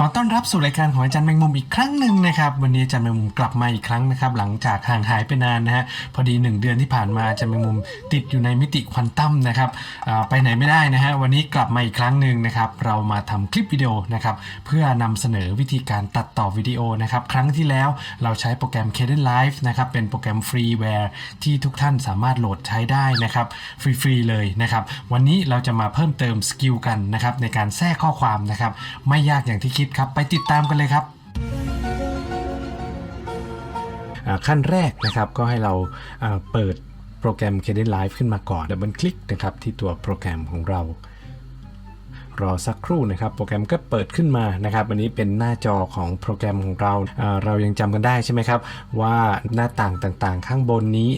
ขอต้อนรับสู่รายการของอาจารย์แมงมุมอีกครั้งหนึ่งนะครับ วันนี้อาจารย์แมงมุมกลับมาอีกครั้งนะครับ หลังจากห่างหายไปนานนะฮะพอดี 1 เดือนที่ผ่านมาอาจารย์แมงมุมติดอยู่ในมิติควอนตัมนะครับไปไหนไม่ได้นะฮะวันนี้กลับมาอีกครั้งหนึ่งนะครับ เรามาทำคลิปวิดีโอนะครับ เพื่อนำเสนอวิธีการตัดต่อวิดีโอนะครับ ครั้งที่แล้วเราใช้โปรแกรม c a d e n Live นะครับเป็นโปรแกรมฟรีแวร์ที่ทุกท่านสามารถโหลดใช้ได้นะครับฟรีๆเลยนะครับ วันนี้เราจะมาเพิ่มเติมสกิลกันนะครับในการแทรกข้อความนะครับไม่ยากอย่างที่คิดครับ ไปติดตามกันเลยครับขั้นแรกนะครับก็ให้เราเปิดโปรแกรม c a d e n Live ขึ้นมาก่อนดับเบิลคลิกนะครับที่ตัวโปรแกรมของเรา รอสักครู่นะครับ โปรแกรมก็เปิดขึ้นมานะครับ อันนี้เป็นหน้าจอของโปรแกรมของเรา เรายังจำกันได้ใช่ไหมครับ ว่าหน้าต่างต่างๆ ข้างบนนี้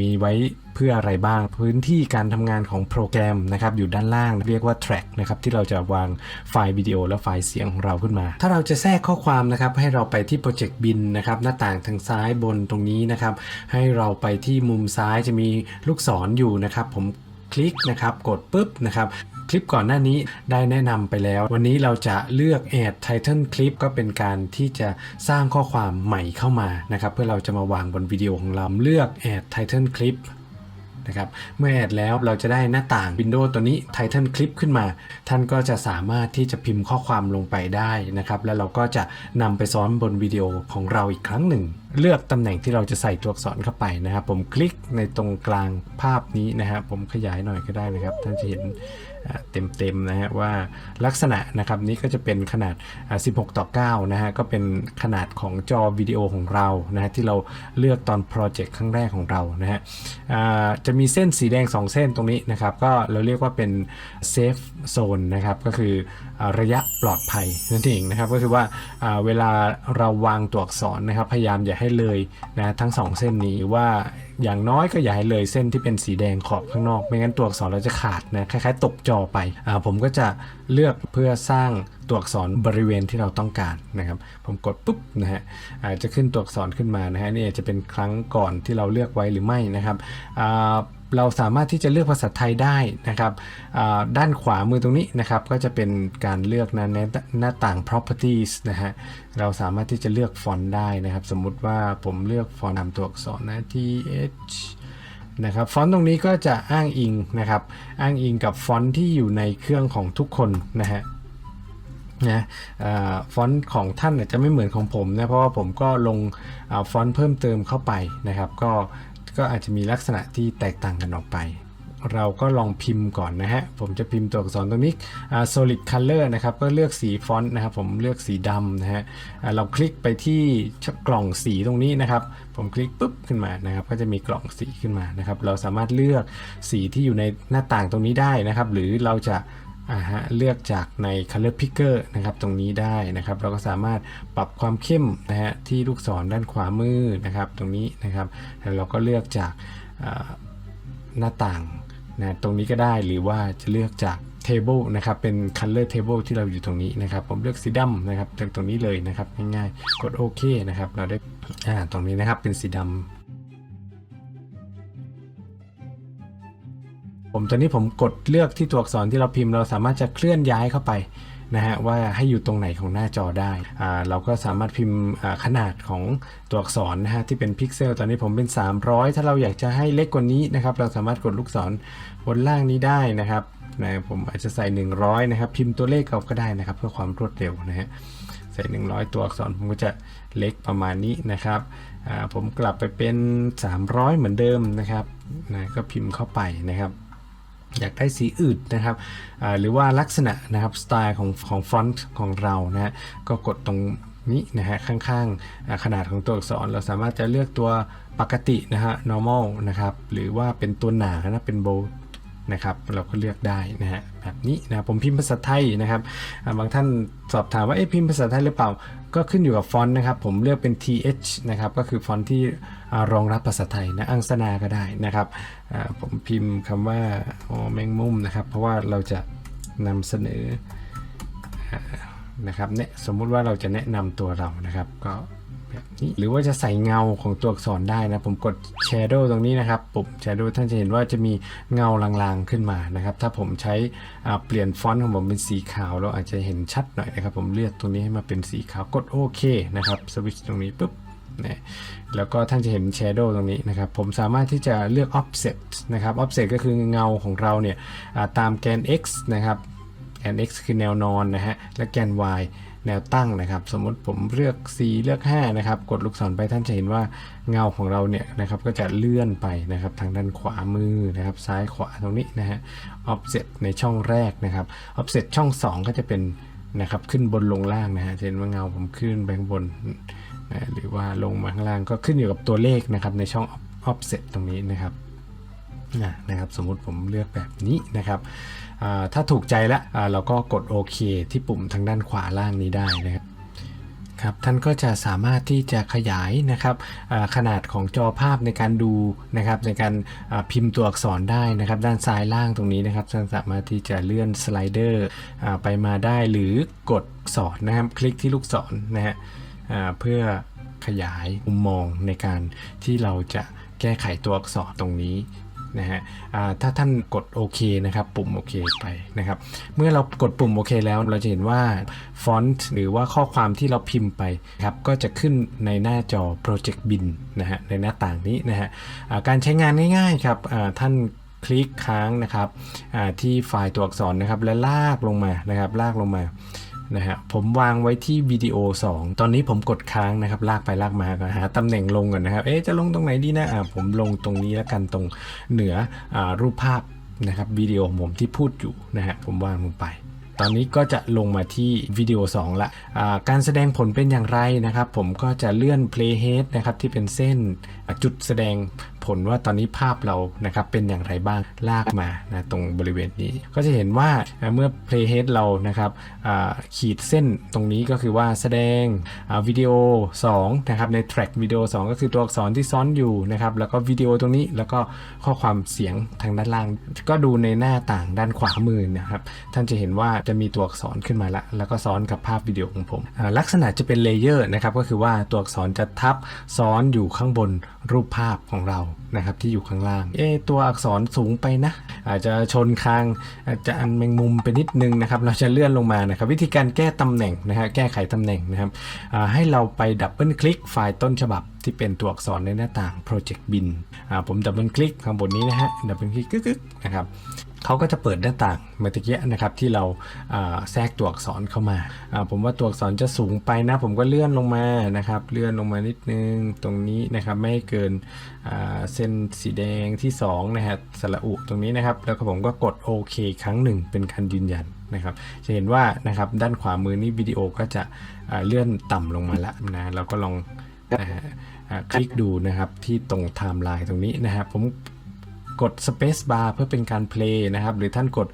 มีไว้เพื่ออะไรบ้างพื้นที่การทำงานของโปรแกรมนะครับอยู่ด้านล่างเรียกว่า track นะครับที่เราจะวางไฟล์วิดีโอและไฟล์เสียงของเราขึ้นมา ถ้าเราจะแทรกข้อความนะครับให้เราไปที่ Project Bin นะครับหน้าต่างทางซ้ายบนตรงนี้นะครับ ให้เราไปที่มุมซ้ายจะมีลูกศรออยู่นะครับ ผมคลิกนะครับกดปุ๊บนะครับ คลิปก่อนหน้านี้ได้แนะนำไปแล้ว วันนี้เราจะเลือก add title clip ก็เป็นการที่จะสร้างข้อความใหม่เข้ามานะครับเพื่อเราจะมาวางบนวิดีโอของเราเลือก add title clip นะครับเมื่อแอดแล้วเราจะได้หน้าต่าง Windows ตัวนี้ Title Clip ขึ้นมา ท่านก็จะสามารถที่จะพิมพ์ข้อความลงไปได้นะครับแล้วเราก็จะนำไปซ้อนบนวิดีโอของเราอีกครั้งหนึ่ง เลือกตำแหน่งที่เราจะใส่ตัวอักษรเข้าไปนะครับ ผมคลิกในตรงกลางภาพนี้นะครับผมขยายหน่อยก็ได้นะครับ ท่านจะเห็น เต็มๆนะฮะว่าลักษณะนะครับนี้ก็จะเป็นขนาด 16 ต่อ 9 นะฮะก็เป็นขนาดของจอวิดีโอของเรานะฮะที่เราเลือกตอนโปรเจกต์ครั้งแรกของเรานะฮะจะมีเส้นสีแดง 2 เส้นตรงนี้นะครับก็เราเรียกว่าเป็นเซฟโซนนะครับก็คือระยะปลอดภัยนั่นเองนะครับก็คือว่าเวลาเราวางตัวอักษรนะครับพยายามอย่าให้เลยนะทั้ง 2 เส้นนี้ว่า อย่างน้อยก็อย่าให้เลยเส้นที่เป็นสีแดงขอบข้างนอก ไม่งั้นตัวอักษรเราจะขาดนะคล้ายๆ ตกจอไปอ่าผมก็จะเลือกเพื่อสร้างตัวอักษรบริเวณที่เราต้องการนะครับ ผมกดปุ๊บนะฮะอาจจะขึ้นตัวอักษรขึ้นมานะฮะนี่จจะเป็นครั้งก่อนที่เราเลือกไว้หรือไม่นะครับอ่า เราสามารถที่จะเลือกภาษาไทยได้นะครับด้านขวามือตรงนี้นะครับก็จะเป็นการเลือกนะในหน้าต่าง properties นะฮะเราสามารถที่จะเลือกฟอนต์ได้นะครับ สมมุติว่าผมเลือกฟอนต์นำตัวอักษรนะ th นะครับฟอนต์ตรงนี้ก็จะอ้างอิงนะครับอ้างอิงกับฟอนต์ที่อยู่ในเครื่องของทุกคนนะฮะนะฟอนต์ของท่านอาจจะไม่เหมือนของผมนะเพราะว่าผมก็ลงฟอนต์เพิ่มเติมเข้าไปนะครับ ก็ ก็อาจจะมีลักษณะที่แตกต่างกันออกไป เราก็ลองพิมพ์ก่อนนะฮะ ผมจะพิมพ์ตัวอักษรตรงนี้ solid color นะครับ ก็เลือกสีฟอนต์นะครับ ผมเลือกสีดำนะฮะเราคลิกไปที่กล่องสีตรงนี้นะครับ ผมคลิกปุ๊บขึ้นมานะครับ ก็จะมีกล่องสีขึ้นมานะครับ เราสามารถเลือกสีที่อยู่ในหน้าต่างตรงนี้ได้นะครับ หรือเราจะ อ่าฮะเลือกจากใน color picker นะครับตรงนี้ได้นะครับ เราก็สามารถปรับความเข้มนะฮะที่ลูกศรด้านขวามือนะครับ ตรงนี้นะครับแล้วเราก็เลือกจากาหน้าต่างนะตรงนี้ก็ได้หรือว่าจะเลือกจาก table นะครับเป็น color table ที่เราอยู่ตรงนี้นะครับ ผมเลือกสีดำนะครับจากตรงนี้เลยนะครับง่ายๆกดโอเคนะครับ เราได้อ่าตรงนี้นะครับเป็นสีดำ ผมตอนนี้ผมกดเลือกที่ตัวอักษรที่เราพิมพ์ เราสามารถจะเคลื่อนย้ายเข้าไปนะฮะว่าให้อยู่ตรงไหนของหน้าจอได้อ่าเราก็สามารถพิมพ์ขนาดของตัวอักษรนะฮะที่เป็นพิกเซลตอนนี้ผมเป็น 300 ถ้าเราอยากจะให้เล็กกว่านี้นะครับเราสามารถกดลูกศรบนล่างนี้ได้นะครับนะผมอาจจะใส่ 100 นะครับ พิมพ์ตัวเลขเอาก็ได้นะครับ เพื่อความรวดเร็วนะฮะใส่ 100 ตัวอักษรผมก็จะเล็กประมาณนี้นะครับอ่าผมกลับไปเป็น 300 เหมือนเดิมนะครับนะก็พิมพ์เข้าไปนะครับ อยากได้สีอื่นนะครับหรือว่าลักษณะนะครับสไตล์ของของฟอนต์ของเรานะฮะก็กดตรงนี้นะฮะข้างๆขนาดของตัวอักษร เราสามารถจะเลือกตัวปกตินะฮะ normal นะครับหรือว่าเป็นตัวหนานะเป็น bold นะครับ เราก็เลือกได้นะฮะแบบนี้นะผมพิมพ์ภาษาไทยนะครับบางท่านสอบถามว่าเอ๊ะพิมพ์ภาษาไทยหรือเปล่า ก็ขึ้นอยู่กับฟอนต์นะครับ ผมเลือกเป็น th นะครับก็คือฟอนต์ที่รองรับภาษาไทยนะอังสนาก็ได้นะครับผมพิมพ์คำว่าอ๋อแมงมุมนะครับ เพราะว่าเราจะนำเสนอนะครับเนี่ยสมมุติว่าเราจะแนะนำตัวเรานะครับก็ แบบนี้หรือว่าจะใส่เงาของตัวอักษรได้นะผมกด Shadow ตรงนี้นะครับปุ่ม Shadow ท่านจะเห็นว่าจะมีเงาลางๆขึ้นมานะครับ ถ้าผมใช้เปลี่ยนฟอนต์ของผมเป็นสีขาวเราอาจจะเห็นชัดหน่อยนะครับ ผมเลือกตรงนี้ให้มาเป็นสีขาวกดโอเคนะครับสวิตช์ตรงนี้ปุ๊บนะแล้วก็ท่านจะเห็น Shadow ตรงนี้นะครับ ผมสามารถที่จะเลือก Offset นะครับ Offset ก็คือเงาของเราเนี่ยตามแกน x นะครับแกน x คือแนวนอนนะฮะและแกน y แนวตั้งนะครับ สมมติผมเลือก c เลือก 5 นะครับ กดลูกศรไปท่านจะเห็นว่าเงาของเราเนี่ยนะครับ ก็จะเลื่อนไปนะครับ ทางด้านขวามือนะครับ ซ้ายขวาตรงนี้นะฮะ offset ในช่องแรกนะครับ offset ช่อง 2 ก็จะเป็นนะครับขึ้นบนลงล่างนะฮะจะเห็นว่าเงาผมขึ้นไปข้างบนนะหรือว่าลงมาข้างล่างก็ขึ้นอยู่กับตัวเลขนะครับในช่อง offset ตรงนี้นะครับ นะครับสมมุติผมเลือกแบบนี้นะครับถ้าถูกใจแล้วเราก็กดโอเคที่ปุ่มทางด้านขวาล่างนี้ได้นะครับครับท่านก็จะสามารถที่จะขยายนะครับขนาดของจอภาพในการดูนะครับในการพิมพ์ตัวอักษรได้นะครับ ด้านซ้ายล่างตรงนี้นะครับท่านสามารถที่จะเลื่อนสไลเดอร์ไปมาได้หรือกดสอนนะครับคลิกที่ลูกศรนะฮะเพื่อขยายมุมมองในการที่เราจะแก้ไขตัวอักษรตรงนี้ นะฮะถ้าท่านกดโอเคนะครับ ปุ่มโอเคไปนะครับ เมื่อเรากดปุ่มโอเคแล้วเราจะเห็นว่าฟอนต์หรือว่าข้อความที่เราพิมพ์ไปครับก็จะขึ้นในหน้าจอ Project Bin นะฮะในหน้าต่างนี้นะฮะการใช้งานง่ายๆครับท่านคลิกค้างนะครับที่ไฟล์ตัวอักษรนะครับ และลากลงมานะครับ ลากลงมา นะฮะผมวางไว้ที่วิดีโอ 2 ตอนนี้ผมกดค้างนะครับ ลากไปลากมาหาตำแหน่งลงก่อนนะครับ เอ๊ะจะลงตรงไหนดีนะอ่าผมลงตรงนี้แล้วกันตรงเหนืออารูปภาพนะครับวิดีโอของผมที่พูดอยู่นะฮะผมวางลงไปตอนนี้ก็จะลงมาที่วิดีโอ 2 ละการแสดงผลเป็นอย่างไรนะครับ ผมก็จะเลื่อน playhead นะครับที่เป็นเส้นจุดแสดงผลว่าตอนนี้ภาพเรานะครับเป็นอย่างไรบ้างลากมานะตรงบริเวณนี้ ก็จะเห็นว่าเมื่อ playhead เรานะครับขีดเส้นตรงนี้ก็คือว่าแสดงวิดีโอ2นะครับใน track วิดีโอ 2 ก็คือตัวอักษรที่ซ้อนอยู่นะครับแล้วก็วิดีโอตรงนี้แล้วก็ข้อความเสียงทางด้านล่าง ก็ดูในหน้าต่างด้านขวามือนะครับท่านจะเห็นว่าจะมีตัวอักษรขึ้นมาละแล้วก็ซ้อนกับภาพวิดีโอของผมลักษณะจะเป็นเลเยอร์นะครับก็คือว่าตัวอักษรจะทับซ้อนอยู่ข้างบนรูปภาพของเรานะครับที่อยู่ข้างล่าง เอตัวอักษรสูงไปนะ อาจจะชนคางอาจจะอันแมงมุมไปนิดนึงนะครับเราจะเลื่อนลงมานะครับวิธีการแก้ตำแหน่งนะฮะแก้ไขตำแหน่งนะครับให้เราไปดับเบิลคลิกไฟล์ต้นฉบับที่เป็นตัวอักษรในหน้าต่าง Project Bin ผมดับเบิลคลิกข้างบนนี้นะฮะดับเบิลคลิกกึ๊กนะครับ เขาก็จะเปิดหน้าต่างเมื่อกี้นะครับที่เราแทรกตัวอักษรเข้ามา ผมว่าตัวอักษรจะสูงไปนะ ผมก็เลื่อนลงมานะครับ เลื่อนลงมานิดนึงตรงนี้นะครับไม่ให้เกินเส้นสีแดงที่2นะฮะสระอุตรงนี้นะครับ แล้วก็ผมก็กดโอเคครั้งหนึ่งเป็นการยืนยันนะครับ จะเห็นว่านะครับด้านขวามือนี้วิดีโอก็จะเลื่อนต่ำลงมาแล้วนะเราก็ลองคลิกดูนะครับที่ตรงไทม์ไลน์ตรงนี้นะครับผม กด Space Bar เพื่อเป็นการ play นะครับ หรือท่านกด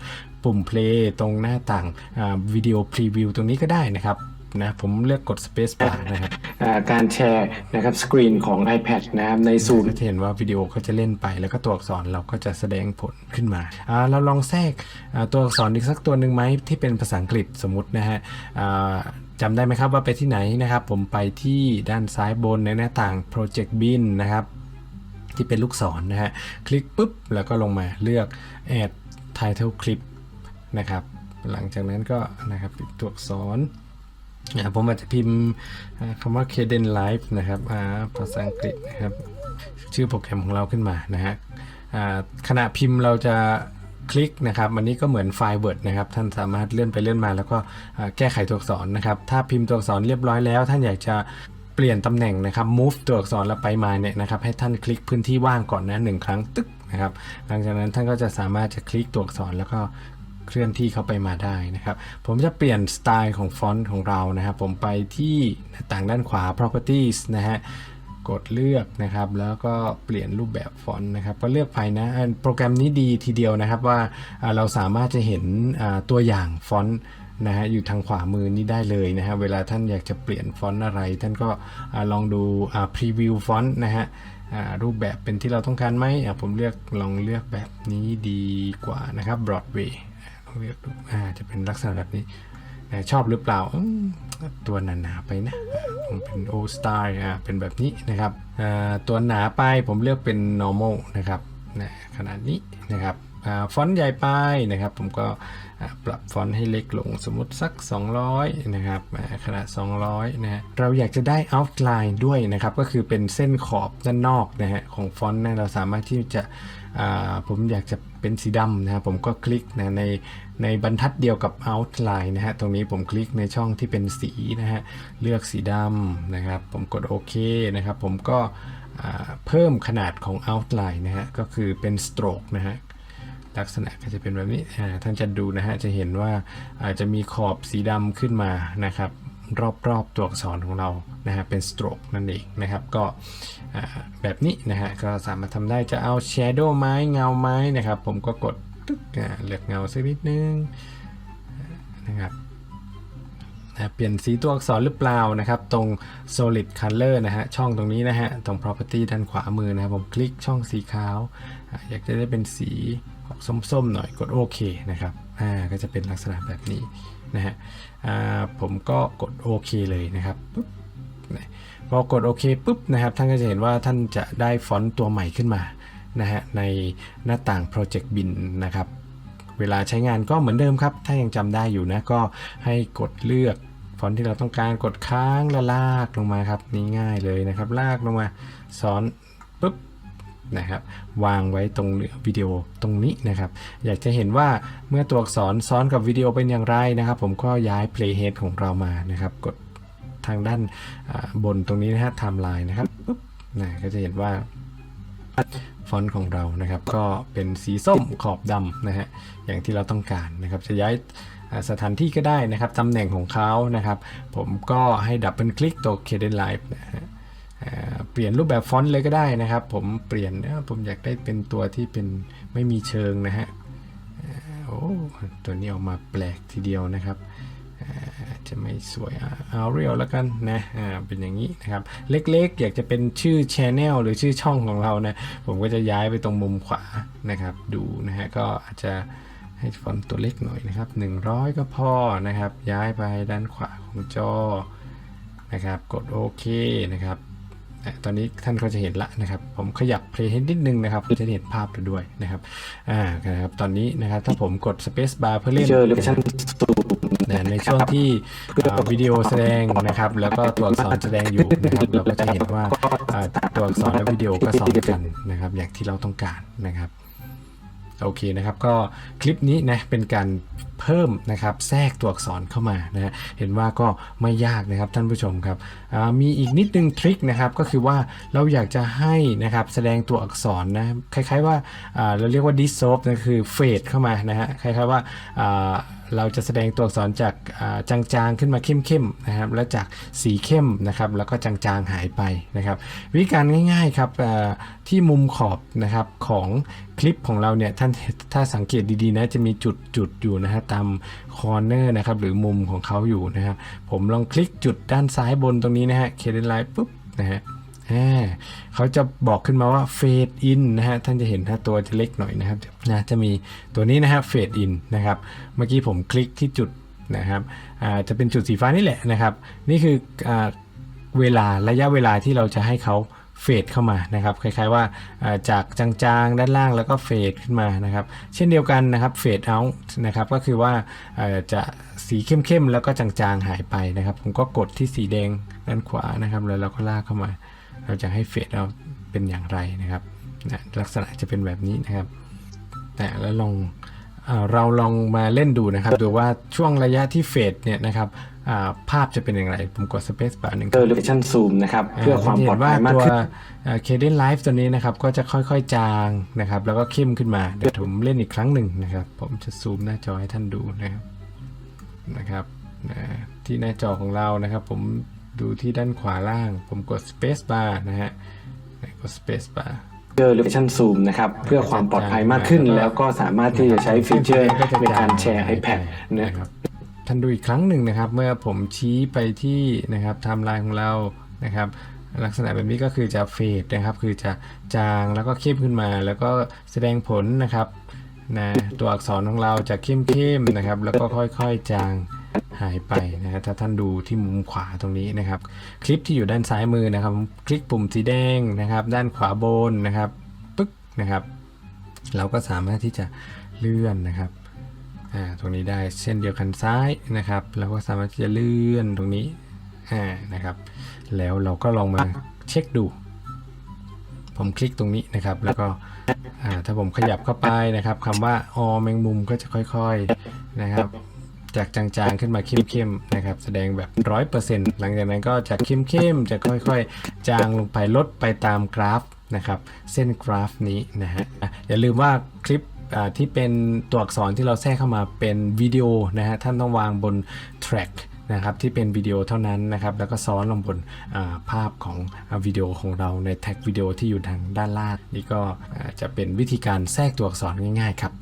ปุ่ม play ตรงหน้าต่างวิดีโอพรีวิวตรงนี้ก็ได้นะครับนะผมเลือกกด Space Bar นะครับการแชร์นะครับสกรีนของ iPad นะครับในซูมจะเห็นว่าวิดีโอก็จะเล่นไปแล้วก็ตัวอักษรเราก็จะแสดงผลขึ้นมาอ่าเราลองแทรกอ่าตัวอักษรอีกสักตัวหนึ่งไหมที่เป็นภาษาอังกฤษสมมุตินะฮะอ่าจำได้ไหมครับว่าไปที่ไหนนะครับ ผมไปที่ด้านซ้ายบนในหน้าต่าง Project Bin นะครับ ที่เป็นลูกศรนะฮะ คลิกปุ๊บ แล้วก็ลงมาเลือก add title clip นะครับ หลังจากนั้นก็นะครับปิดตัวอักษรอ่าผมอาจจะพิมพ์คำว่า Caden Live นะครับภาษาอังกฤษนะครับ ชื่อโปรแกรมของเราขึ้นมานะฮะขณะพิมพ์เราจะคลิกนะครับอันนี้ก็เหมือนไฟล์ Word นะครับ ท่านสามารถเลื่อนไปเลื่อนมา แล้วก็แก้ไขตัวอักษรนะครับ ถ้าพิมพ์ตัวอักษรเรียบร้อยแล้ว ท่านอยากจะ เปลี่ยนตำแหน่งนะครับ move ตัวอักษรแล้วไปมาเนี่ยนะครับให้ท่านคลิกพื้นที่ว่างก่อนนะหนึ่งครั้งตึ๊กนะครับหลังจากนั้นท่านก็จะสามารถจะคลิกตัวอักษรแล้วก็เคลื่อนที่เข้าไปมาได้นะครับ ผมจะเปลี่ยนสไตล์ของฟอนต์ของเรานะครับ ผมไปที่หน้าต่างด้านขวา properties นะฮะกดเลือกนะครับ แล้วก็เปลี่ยนรูปแบบฟอนต์นะครับ ก็เลือกไปนะโปรแกรมนี้ดีทีเดียวนะครับว่าเราสามารถจะเห็นตัวอย่างฟอนต์ นะฮะอยู่ทางขวามือนี้ได้เลยนะฮะเวลาท่านอยากจะเปลี่ยนฟอนต์อะไร ท่านก็ลองดูพรีวิวฟอนต์นะฮะรูปแบบเป็นที่เราต้องการไหมผมเลือกลองเลือกแบบนี้ดีกว่านะครับ Broadway ลองเลือกดูอ่าจะเป็นลักษณะแบบนี้นะชอบหรือเปล่าตัวหนาๆไปนะผมเป็นโอสตาร์อะเป็นแบบนี้นะครับตัวหนาไปผมเลือกเป็น normal นะครับนะขนาดนี้นะครับ ฟอนต์ใหญ่ไปนะครับ ผมก็ปรับฟอนต์ให้เล็กลงสมมติสัก 200 นะครับอ่าขนาด 200 นะฮะเราอยากจะได้ outline ด้วยนะครับ ก็คือเป็นเส้นขอบด้านนอกนะฮะของฟอนต์นะเราสามารถที่จะผมอยากจะเป็นสีดำนะครับผมก็คลิกนะในในบรรทัดเดียวกับ outline นะฮะตรงนี้ผมคลิกในช่องที่เป็นสีนะฮะเลือกสีดำนะครับ ผมกดโอเคนะครับ ผมก็เพิ่มขนาดของ outline นะฮะก็คือเป็น stroke นะฮะ ลักษณะก็จะเป็นแบบนี้ท่านจะดูนะฮะจะเห็นว่าอาจจะมีขอบสีดำขึ้นมานะครับรอบๆตัวอักษรของเรานะฮะเป็นสโตรกนั่นเองนะครับก็แบบนี้นะฮะก็สามารถทำได้จะเอาแชโดว์ไม้เงาไม้นะครับผมก็กดตึ๊กเลือกเงาสักนิดนึงนะครับนะเปลี่ยนสีตัวอักษรหรือเปล่านะครับ ตรง solid color นะฮะช่องตรงนี้นะฮะตรง property ด้านขวามือนะครับผมคลิกช่องสีขาว อยากจะได้เป็นสี ออกส้มๆหน่อยกดโอเคนะครับอ่าก็จะเป็นลักษณะแบบนี้นะฮะอ่าผมก็กดโอเคเลยนะครับปุ๊บพอกดโอเคปุ๊บนะครับท่านก็จะเห็นว่าท่านจะได้ฟอนต์ตัวใหม่ขึ้นมานะฮะในหน้าต่าง Project Bin นะครับเวลาใช้งานก็เหมือนเดิมครับ ถ้ายังจำได้อยู่นะก็ให้กดเลือกฟอนต์ที่เราต้องการกดค้างแล้วลากลงมาครับนี่ง่ายเลยนะครับ ลากลงมาซ้อน นะครับ วางไว้ตรงเนื้อวิดีโอตรงนี้นะครับ อยากจะเห็นว่าเมื่อตัวอักษรซ้อนกับวิดีโอเป็นอย่างไรนะครับ ผมก็ย้าย playhead ของเรามานะครับ กดทางด้านบนตรงนี้นะฮะ timeline นะครับปุ๊บนะก็จะเห็นว่าฟอนต์ของเรานะครับ ก็เป็นสีส้มขอบดำนะฮะอย่างที่เราต้องการนะครับ จะย้ายสถานที่ก็ได้นะครับตำแหน่งของเขานะครับ ผมก็ให้ดับเบิลคลิกตัว Cadence Live นะฮะ เปลี่ยนรูปแบบฟอนต์เลยก็ได้นะครับ ผมเปลี่ยนเอ้อผมอยากได้เป็นตัวที่เป็นไม่มีเชิงนะฮะโอ้ตัวนี้ออกมาแปลกทีเดียวนะครับจะไม่สวยอะเอาเรียวแล้วกันนะอ่าเป็นอย่างนี้นะครับ เล็กๆ อยากจะเป็นชื่อ Channel หรือชื่อช่องของเรานะ ผมก็จะย้ายไปตรงมุมขวานะครับ ดูนะฮะก็อาจจะให้ฟอนต์ตัวเล็กหน่อยนะครับ 100 ก็พอนะครับ ย้ายไปด้านขวาของจอนะครับ กดโอเคนะครับ ตอนนี้ท่านก็จะเห็นละนะครับ ผมขยับเพลย์ให้นิดนึงนะครับจะได้เห็นภาพเราด้วยนะครับอ่านะครับตอนนี้นะครับถ้าผมกด Space Bar เพื่อเล่นเจอหรือชั่นสูงนะในช่วงที่อ่าวิดีโอแสดงนะครับ แล้วก็ตัวอักษรแสดงอยู่นะครับเราก็จะเห็นว่าอ่าตัวอักษรและวิดีโอก็ซ้อนกันนะครับ อย่างที่เราต้องการนะครับ โอเคนะครับก็คลิปนี้นะเป็นการเพิ่มนะครับแทรกตัวอักษรเข้ามานะฮะเห็นว่าก็ไม่ยากนะครับท่านผู้ชมครับมีอีกนิดนึงทริคนะครับก็คือว่าเราอยากจะให้นะครับแสดงตัวอักษรนะคล้ายๆว่าเราเรียกว่า dissolve นะคือเฟดเข้ามานะฮะคล้ายๆว่า เราจะแสดงตัวอักษรจากจางๆขึ้นมาเข้มๆนะครับ แล้วจากสีเข้มนะครับ แล้วก็จางๆหายไปนะครับ วิธีการง่ายๆครับที่มุมขอบนะครับของคลิปของเราเนี่ยท่านถ้าสังเกตดีๆนะจะมีจุดๆอยู่นะฮะตามคอร์เนอร์นะครับหรือมุมของเขาอยู่นะครับผมลองคลิกจุดด้านซ้ายบนตรงนี้นะฮะเคเดนไลน์ปุ๊บนะฮะ เขาจะบอกขึ้นมาว่า fade in นะฮะท่านจะเห็นถ้าตัวจะเล็กหน่อยนะครับนะจะมีตัวนี้นะฮะ fade in นะครับเมื่อกี้ผมคลิกที่จุดนะครับจะเป็นจุดสีฟ้านี่แหละนะครับ นี่คืออเวลาระยะเวลาที่เราจะให้เขาเฟดเข้ามานะครับคล้ายๆว่าจากจางๆด้านล่างแล้วก็เฟดขึ้นมานะครับ เช่นเดียวกันนะครับเฟดเอาท์นะครับก็คือว่าจะสีเข้มๆแล้วก็จางๆหายไปนะครับ ผมก็กดที่สีแดงด้านขวานะครับ แล้วเราก็ลากเข้ามา เราจะให้เฟดเอาเป็นอย่างไรนะครับนะลักษณะจะเป็นแบบนี้นะครับนะแล้วลองเออเราลองมาเล่นดูนะครับ ดูว่าช่วงระยะที่เฟดเนี่ยนะครับอ่าภาพจะเป็นอย่างไร ผมกด Space Bar หนึ่งเจอหรือชั่นซูมนะครับ เพื่อความปลอดภัยมากขึ้นเคเดนไลฟ์ตัวนี้นะครับ ก็จะค่อยๆจางนะครับ แล้วก็เข้มขึ้นมา เดี๋ยวผมเล่นอีกครั้งหนึ่งนะครับ ผมจะซูมหน้าจอให้ท่านดูนะครับนะครับนะที่หน้าจอของเรานะครับ ผม ดูที่ด้านขวาล่าง ผมกด Space Bar นะฮะกด Space Bar เจอหรือชั่นซูมนะครับ เพื่อความปลอดภัยมากขึ้น แล้วก็สามารถที่จะใช้ฟีเจอร์ในการแชร์ iPad นะครับท่านดูอีกครั้งหนึ่งนะครับ เมื่อผมชี้ไปที่นะครับไทม์ไลน์ของเรานะครับลักษณะแบบนี้ก็คือจะเฟดนะครับ คือจะจางแล้วก็เข้มขึ้นมา แล้วก็แสดงผลนะครับนะตัวอักษรของเราจะเข้มๆนะครับ แล้วก็ค่อยๆจาง หายไปนะถ้าท่านดูที่มุมขวาตรงนี้นะครับ คลิปที่อยู่ด้านซ้ายมือนะครับ คลิกปุ่มสีแดงนะครับ ด้านขวาบนนะครับปึ๊กนะครับ เราก็สามารถที่จะเลื่อนนะครับอ่าตรงนี้ได้เช่นเดียวกันซ้ายนะครับ เราก็สามารถที่จะเลื่อนตรงนี้อ่านะครับ แล้วเราก็ลองมาเช็คดู ผมคลิกตรงนี้นะครับ แล้วก็อ่าถ้าผมขยับเข้าไปนะครับคำว่าออแมงมุมก็จะค่อย ๆนะครับ จากจางๆขึ้นมาเข้มๆนะครับ แสดงแบบร้อยเปอร์เซ็นต์หลังจากนั้นก็จากเข้มๆจะค่อยๆ จางลงไปลดไปตามกราฟนะครับ เส้นกราฟนี้นะฮะอย่าลืมว่าคลิปที่เป็นตัวอักษรที่เราแทรกเข้ามาเป็นวิดีโอนะฮะท่านต้องวางบน track นะครับที่เป็นวิดีโอเท่านั้นนะครับแล้วก็ซ้อนลงบนาภาพของอวิดีโอของเราในแท็กวิดีโอที่อยู่ทางด้านล่างนี่ก็จะเป็นวิธีการแทรกตัวอักษรง่ายๆครับ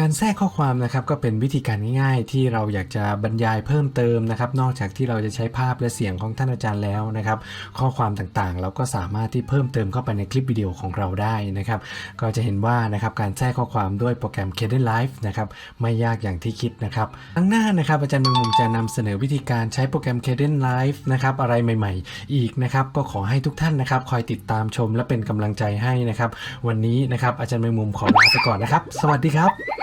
การแทรกข้อความนะครับก็เป็นวิธีการง่าย ๆ ที่เราอยากจะบรรยายเพิ่มเติมนะครับ นอกจากที่เราจะใช้ภาพและเสียงของท่านอาจารย์แล้วนะครับ ข้อความต่างๆ เราก็สามารถที่เพิ่มเติมเข้าไปในคลิปวิดีโอของเราได้นะครับ ก็จะเห็นว่านะครับการแทรกข้อความด้วยโปรแกรม c a d e n Live นะครับไม่ยากอย่างที่คิดนะครับครั้งหน้านะครับอาจารย์มงมุมจะนำเสนอวิธีการใช้โปรแกรม c a d e n Live นะครับอะไรใหม่ ๆ อีกนะครับก็ขอให้ทุกท่านนะครับคอยติดตามชมและเป็นกำลังใจให้นะครับ วันนี้นะครับอาจารย์มงมุมขอลาไปก่อนนะครับ สวัสดีครับ